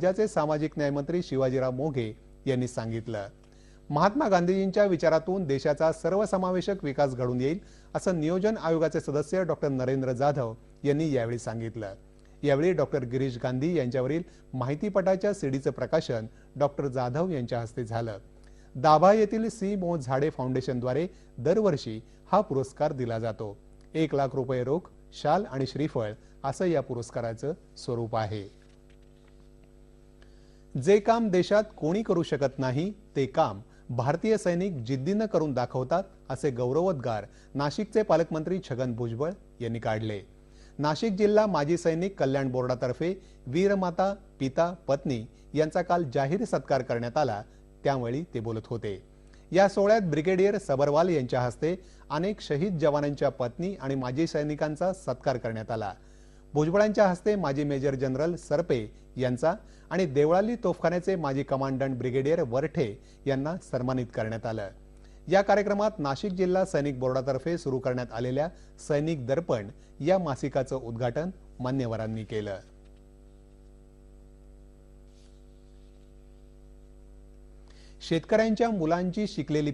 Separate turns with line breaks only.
राज्याचे सामाजिक न्यायमंत्री शिवाजीराव मोघे यांनी सांगितलं. महात्मा गांधीजींच्या विचारातून देशाचा सर्वसमावेशक विकास घडून येईल असं नियोजन आयोगाचे सदस्य डॉक्टर नरेंद्र जाधव यांनी यावेळी सांगितलं. यावेळी डॉक्टर गिरीश गांधी यांच्यावरील माहितीपटाच्या सीडीचं प्रकाशन डॉक्टर जाधव यांच्या हस्ते झालं. दाभा येथील सी मो झाडे फाउंडेशनद्वारे दरवर्षी हा पुरस्कार दिला जातो. एक लाख रुपये रोख शाल आणि श्रीफळ असं या पुरस्काराचं स्वरूप आहे. जे काम देशात कोणी करू शकत नाही ते काम भारतीय सैनिक जिद्दीनं करून दाखवतात असे गौरवोद्गार नाशिकचे पालकमंत्री छगन भुजबळ यांनी काढले. नाशिक जिल्हा माजी सैनिक कल्याण बोर्डातर्फे वीरमाता पिता पत्नी यांचा काल जाहीर सत्कार करण्यात आला त्यावेळी ते बोलत होते. या सोहळ्यात ब्रिगेडियर सबरवाल यांच्या हस्ते अनेक शहीद जवानांच्या पत्नी आणि माजी सैनिकांचा सत्कार करण्यात आला. भुजबळांच्या हस्ते माजी मेजर जनरल सरपे यांचा आणि देवळाली तोफखान्याचे माजी कमांडंट ब्रिगेडियर वरठे यांना सन्मानित करण्यात आलं. या कार्यक्रमात नाशिक जिल्हा सैनिक बोर्डातर्फे सुरू करण्यात आलेल्या सैनिक दर्पण या मासिकाचं उद्घाटन मान्यवरांनी केलं. शेतकऱ्यांच्या मुलांची शिकलेली